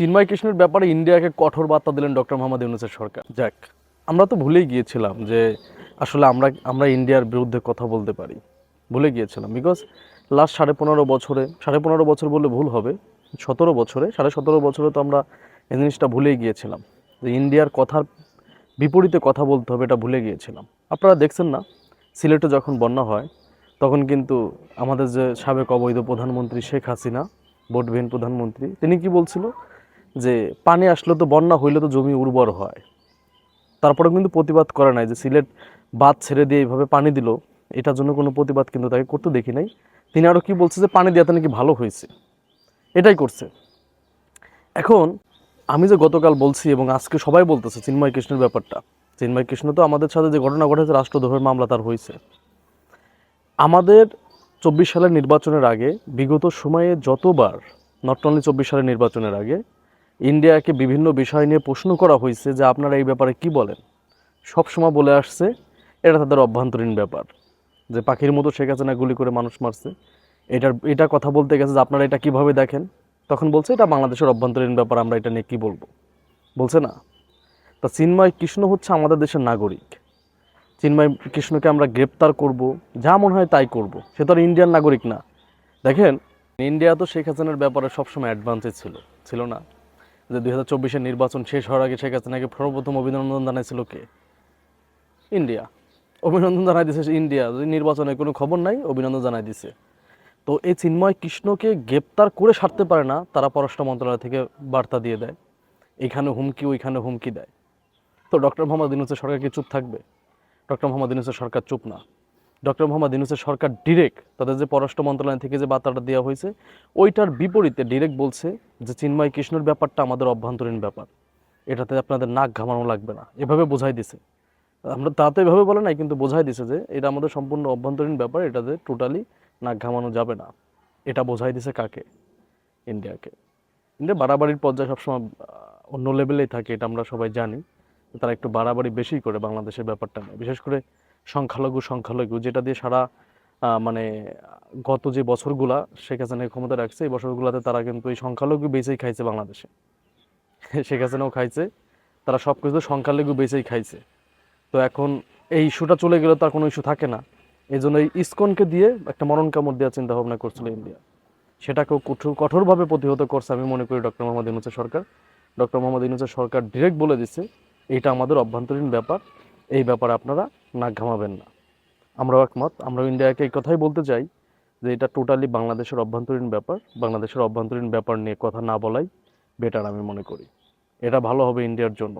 চিন্ময় কৃষ্ণের ব্যাপারে ইন্ডিয়াকে কঠোর বার্তা দিলেন ডক্টর মোহাম্মদ ইউনুসের সরকার। যাক, আমরা তো ভুলেই গিয়েছিলাম যে আসলে আমরা আমরা ইন্ডিয়ার বিরুদ্ধে কথা বলতে পারি। ভুলে গিয়েছিলাম বিকজ লাস্ট সাড়ে পনেরো বছরে, সাড়ে পনেরো বছর বললে ভুল হবে, সতেরো বছরে, সাড়ে সতেরো বছরে তো আমরা এই জিনিসটা ভুলেই গিয়েছিলাম। যে ইন্ডিয়ার কথার বিপরীতে কথা বলতে হবে, এটা ভুলে গিয়েছিলাম। আপনারা দেখছেন না, সিলেটে যখন বন্যা হয়, তখন কিন্তু আমাদের যে সাবেক অবৈধ প্রধানমন্ত্রী শেখ হাসিনা, ভোটবিহীন প্রধানমন্ত্রী, তিনি কি বলছিল? যে পানি আসলে তো বন্যা হইলে তো জমি উর্বর হয়। তারপরে কিন্তু প্রতিবাদ করে নাই যে সিলেট বাদ ছেড়ে দিয়ে এইভাবে পানি দিল। এটার জন্য কোনো প্রতিবাদ কিন্তু তাকে করতে দেখি নাই। তিনি আরও কি বলছে যে পানি দেওয়াতে নাকি ভালো হয়েছে। এটাই করছে। এখন আমি যে গতকাল বলছি এবং আজকে সবাই বলতেছে চিন্ময় কৃষ্ণের ব্যাপারটা, চিন্ময় কৃষ্ণ তো আমাদের সাথে যে ঘটনা ঘটেছে, রাষ্ট্রদ্রোহের মামলা তার হয়েছে। আমাদের চব্বিশ সালের নির্বাচনের আগে বিগত সময়ে যতবার নট অনলি চব্বিশ সালের নির্বাচনের আগে ইন্ডিয়াকে বিভিন্ন বিষয় নিয়ে প্রশ্ন করা হয়েছে যে আপনারা এই ব্যাপারে কি বলেন? সব সময় বলে আসছে, এটা তাদের অভ্যন্তরীণ ব্যাপার, যে পাখির মতো শেখ হাসিনা গুলি করে মানুষ মারছে। এটার, এটা কথা বলতে গেছে যে আপনারা এটা কীভাবে দেখেন? তখন বলছে, এটা বাংলাদেশের অভ্যন্তরীণ ব্যাপার, আমরা এটা নিয়ে কী বলব? বলছে, না। তা চিন্ময় কৃষ্ণ হচ্ছে আমাদের দেশের নাগরিক। চিন্ময় কৃষ্ণকে আমরা গ্রেপ্তার করব, যা মনে হয় তাই করব, সে তো আর ইন্ডিয়ান নাগরিক না। দেখেন, ইন্ডিয়া তো শেখ হাসিনার ব্যাপারে সবসময় অ্যাডভান্সে ছিল ছিল না। যে দুই হাজার চব্বিশের নির্বাচন শেষ হওয়ার আগে শেখ হাসিনাকে সর্বপ্রথম অভিনন্দন জানাইছিল কে? ইন্ডিয়া। অভিনন্দন জানাই দিছে ইন্ডিয়া। নির্বাচনে কোনো খবর নাই, অভিনন্দন জানাই দিছে। তো এই চিন্ময় কৃষ্ণকে গ্রেপ্তার করে সারতে পারে না, তারা পররাষ্ট্র মন্ত্রণালয় থেকে বার্তা দিয়ে দেয়। এখানে হুমকি, ওইখানে হুমকি দেয়। তো ডক্টর মোহাম্মদ ইউনুসের সরকার কি চুপ থাকবে? ডক্টর মোহাম্মদ ইউনুসের সরকার চুপ না। ডক্টর মোহাম্মদ ইউনুসের সরকার ডিরেক্ট তাদের যে পররাষ্ট্র মন্ত্রণালয় থেকে যে বার্তাটা দেওয়া হয়েছে, ওইটার বিপরীতে ডিরেক্ট বলছে যে চিন্ময় কৃষ্ণর ব্যাপারটা আমাদের অভ্যন্তরীণ ব্যাপার। এটাতে আপনাদের নাক ঘামানো লাগবে না। এভাবে বোঝাই দিছে। আমরা তা তো এভাবে বলে নাই, কিন্তু বোঝাই দিছে যে এটা আমাদের সম্পূর্ণ অভ্যন্তরীণ ব্যাপার, এটাতে টোটালি নাক ঘামানো যাবে না। এটা বোঝাই দিছে কাকে? ইন্ডিয়াকে। ইন্ডিয়া বাড়াবাড়ির পর্যায়ে সবসময় অন্য লেভেলেই থাকে, এটা আমরা সবাই জানি। তারা একটু বাড়াবাড়ি বেশি করে বাংলাদেশের ব্যাপারটা নিয়ে। বিশেষ করে সংখ্যালঘু সংখ্যালঘু, যেটা দিয়ে সারা মানে গত যে বছরগুলা শেখ হাসিনা ক্ষমতা রাখছে, এই বছরগুলোতে তারা কিন্তু এই সংখ্যালঘু বেঁচেই খাইছে বাংলাদেশে। শেখ হাসিনাও খাইছে, তারা সব কিছু সংখ্যালঘু বেঁচেই খাইছে। তো এখন এই ইস্যুটা চলে গেলে তার কোনো ইস্যু থাকে না। এই জন্য এই ইসকনকে দিয়ে একটা মরণ কামড় দেওয়ার চিন্তা ভাবনা করছিল ইন্ডিয়া। সেটাকেও কঠোর কঠোরভাবে প্রতিহত করছে আমি মনে করি ডক্টর মোহাম্মদ ইউনুসের সরকার। ডক্টর মোহাম্মদ ইউনুসের সরকার ডিরেক্ট বলে দিচ্ছে, এটা আমাদের অভ্যন্তরীণ ব্যাপার। এই ব্যাপারে আপনারা নাক ঘামাবেন না। আমরাও একমত। আমরা ইন্ডিয়াকে এই কথাই বলতে চাই যে এটা টোটালি বাংলাদেশের অভ্যন্তরীণ ব্যাপার। বাংলাদেশের অভ্যন্তরীণ ব্যাপার নিয়ে কথা না বলাই বেটার আমি মনে করি। এটা ভালো হবে ইন্ডিয়ার জন্য